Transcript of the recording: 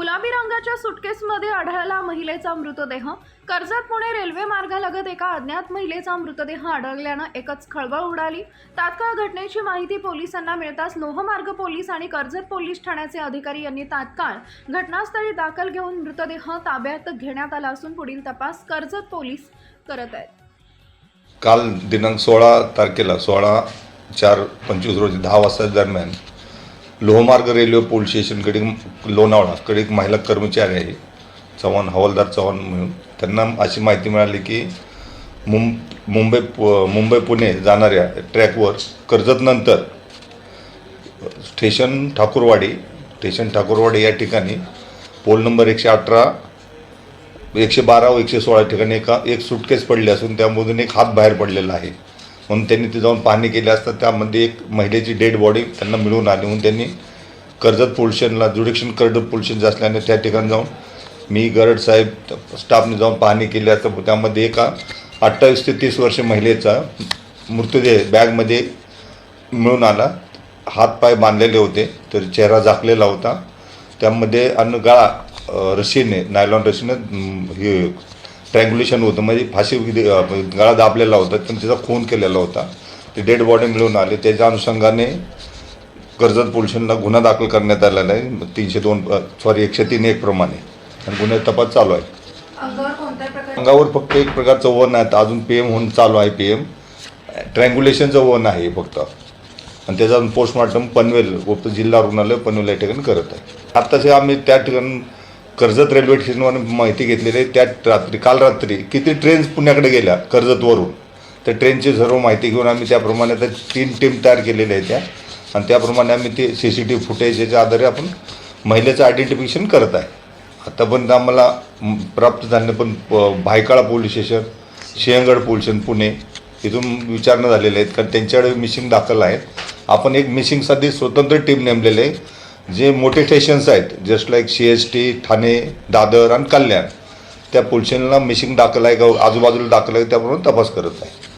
गुलाबी रंगाच्या सुटकेसमध्ये आढळला महिलेचा मृतदेह. कर्जत पुणे रेल्वे मार्गालगत एका अज्ञात महिलेचा मृतदेह आढळल्यानं एकच खळबळ उडाली. तात्काळ घटनेची माहिती पोलिसांना मिळताच लोहमार्ग पोलीस आणि कर्जत पोलीस ठाण्याचे अधिकारी यांनी तात्काळ घटनास्थळी दाखल घेऊन मृतदेह ताब्यात घेण्यात आला असून पुढील तपास कर्जत पोलीस करत आहेत. काल दिनांक सोळा तारखेला सोळा चार पंचवीस रोजी दहा वाजता दरम्यान लोहमार्ग रेल्वे पोलीस स्टेशनकडे लोणावळाकडे एक महिला कर्मचारी आहे. चव्हाण हवालदार चव्हाण म्हणून. त्यांना अशी माहिती मिळाली की मुं मुंबई पु- मुंबई पुणे जाणाऱ्या ट्रॅकवर कर्जतनंतर स्टेशन ठाकूरवाडी स्टेशन ठाकूरवाडी या ठिकाणी पोल नंबर एकशे अठरा एकशे बारा व एकशे सोळा ठिकाणी एका एक सुटकेस पडली असून त्यामधून एक हात बाहेर पडलेला आहे. म्हणून त्यांनी ते जाऊन पाहणी केली असता त्यामध्ये एक महिलेची डेड बॉडी त्यांना मिळून आली. म्हणून त्यांनी कर्जत पोल्युशनला ज्युडिक्शन कर्जत पोल्युशन असल्याने त्या ठिकाणी जाऊन मी गरड साहेब स्टाफने जाऊन पाहणी केली असता. त्यामध्ये एका अठ्ठावीस ते तीस वर्ष महिलेचा मृतदेह बॅगमध्ये मिळून आला. हात पाय बांधलेले होते तर चेहरा झाकलेला होता. त्यामध्ये अन्न गळा रशीने नायलॉन रशीने हे ट्रँग्युलेशन होतं. म्हणजे फाशी गळा दाबलेला होता. पण त्याचा खून केलेला होता. ते डेड बॉडी मिळून आले. त्याच्या अनुषंगाने कर्जत पोलिसांना गुन्हा दाखल करण्यात आलेला आहे. तीनशे दोन सॉरी एकशे तीन एक प्रमाणे. आणि गुन्ह्याचा तपास चालू आहे. अंगावर फक्त एक प्रकारचं वन आहे. अजून पी एम होऊन चालू आहे पी एम ट्रँग्युलेशनचं वन आहे फक्त. आणि त्याचा पोस्टमॉर्टम पनवेल गुप्त जिल्हा रुग्णालय पनवेल या ठिकाणी करत आहे. आत्ताचे आम्ही त्या ठिकाणी कर्जत रेल्वे स्टेशनवर माहिती घेतलेली आहे. त्या रात्री काल रात्री किती ट्रेन्स पुण्याकडे गेल्या कर्जतवरून? त्या ट्रेनची सर्व माहिती घेऊन आम्ही त्याप्रमाणे त्या तीन टीम तयार केलेल्या आहेत त्या. आणि त्याप्रमाणे आम्ही ते सी सी टी व्ही फुटेजच्या आधारे आपण महिलेचं आयडेंटिफिकेशन करत आहे. आतापर्यंत आम्हाला प्राप्त झाले पण Byculla police station Sinhagad police station Pune इथून विचारणा झालेल्या आहेत. कारण त्यांच्याकडे मिसिंग दाखल आहेत. आपण एक मिसिंगसाठी स्वतंत्र टीम नेमलेली आहे. जे मोठे स्टेशन्स आहेत just like C S T Thane Dadar आणि कल्याण त्या पोलिसांना मिसिंग दाखल आहे का आजूबाजूला दाखल आहे त्याप्रमाणे तपास करत आहे.